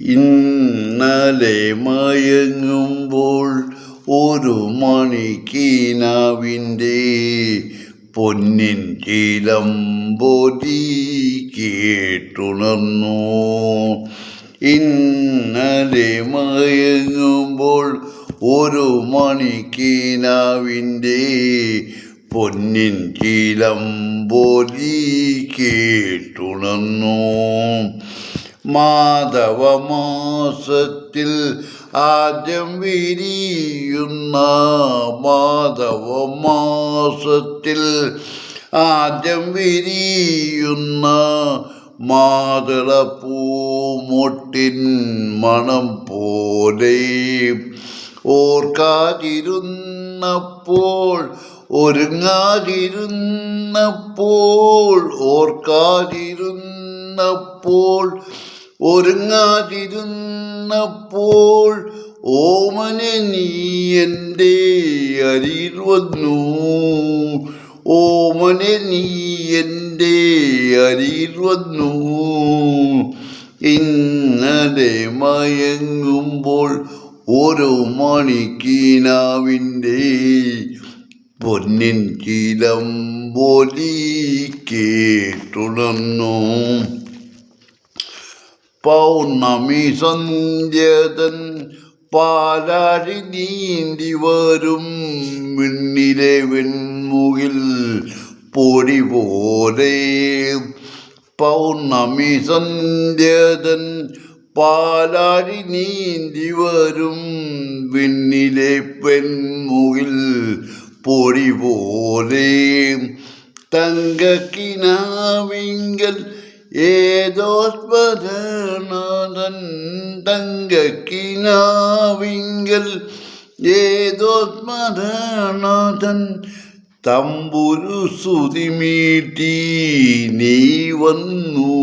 ഇന്നലെ മയങ്ങുമ്പോൾ ഒരു മണിക്കീനാവിന്റെ പൊന്നിൻ ചിലമ്പൊലി കേട്ടുണർന്നു. ഇന്നലെ മയങ്ങുമ്പോൾ ഒരു മണിക്കീനാവിന്റെ പൊന്നിൻ ചിലമ്പൊലി കേട്ടുണർന്നു. മാധവമാസത്തിൽ ആദ്യം വിരിയുന്ന മാധവമാസത്തിൽ ആദ്യം വിരിയുന്ന മാതളപ്പൂമൊട്ടിൻ മണം പോലെ ഓർക്കാതിരുന്നപ്പോൾ ഒരുങ്ങാതിരുന്നപ്പോൾ ഓർക്കാതിരുന്നപ്പോൾ ഒരുങ്ങാതിരുന്നപ്പോൾ ഓമനെ നീ എന്റെ അരിയിൽ വന്നു. ഓമനെ നീ എന്റെ അരിയിൽ വന്നു. ഇന്നലെ മയങ്ങുമ്പോൾ ഓരോ മണിക്കീനാവിന്റെ പൊന്നിൻ ചിലമ്പൊലി കേട്ടുണർന്നു. പൗർണമി സന്ധ്യതൻ പാലാഴി നീന്തി വരും വിണ്ണിലെ വെൺമുകിൽ പൊടി പോലെ പൗർണമി സന്ധ്യതൻ പാലാഴി നീന്തി വരും വിണ്ണിലെ പെൺമുകിൽ പൊടി പോലെ തങ്കക്കിനാവിങ്കൽ ഏതോസ്മരണാഥൻ ഏതോത്മദനാഥൻ തമ്പുരു സുതിമീട്ടി നീ വന്നു.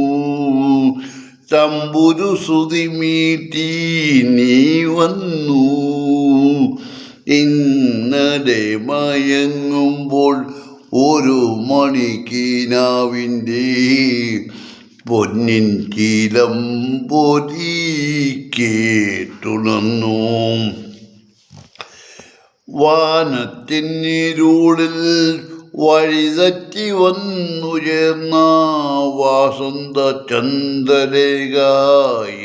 തമ്പുരു സുതിമീട്ടി നീ വന്നു. ഇന്നലെ മയങ്ങുമ്പോൾ ഒരു മണിക്കീനാവിന്റെ പൊന്നിൻ കീലം പൊതി കേട്ടുണർന്നു. വാനത്തിന്നിരുളിൽ വഴിതെറ്റി വന്നുയർന്ന വാസന്ത ചന്ദ്രരേഖ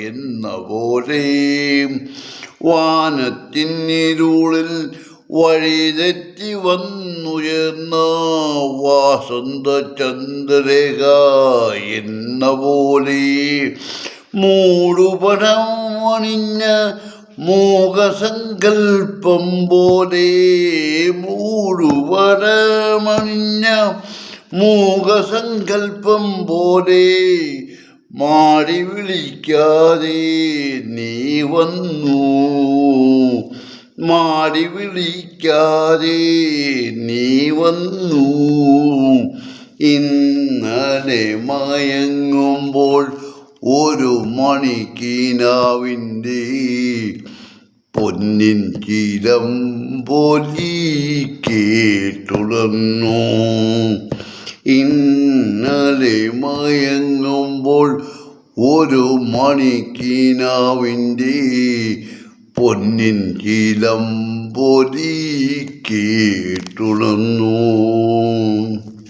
എന്ന പോലെ വാനത്തിന്നിരുളിൽ വഴിതെറ്റി വന്നുയർന്ന വാസന്ത ചന്ദ്രേഖ എന്ന പോലെ മൂടുപടം അണിഞ്ഞ മൂകസങ്കൽപ്പം പോലെ മൂടുപടമണിഞ്ഞ മൂകസങ്കൽപ്പം പോലെ മാടി വിളിക്കാതെ നീ വന്നു. മാടി വിളിക്കാതെ നീ വന്നു. ഇന്നലെ മയങ്ങുമ്പോൾ ഒരു മണിക്കീനാവിന്റെ പൊന്നിൻ കീരം പോലി കേട്ടുടന്നു ഇന്നലെ മയങ്ങുമ്പോൾ ഒരു മണിക്കീനാവിന്റെ പൊന്നിൻ ചിലം പൊതി കേട്ടുണർന്നു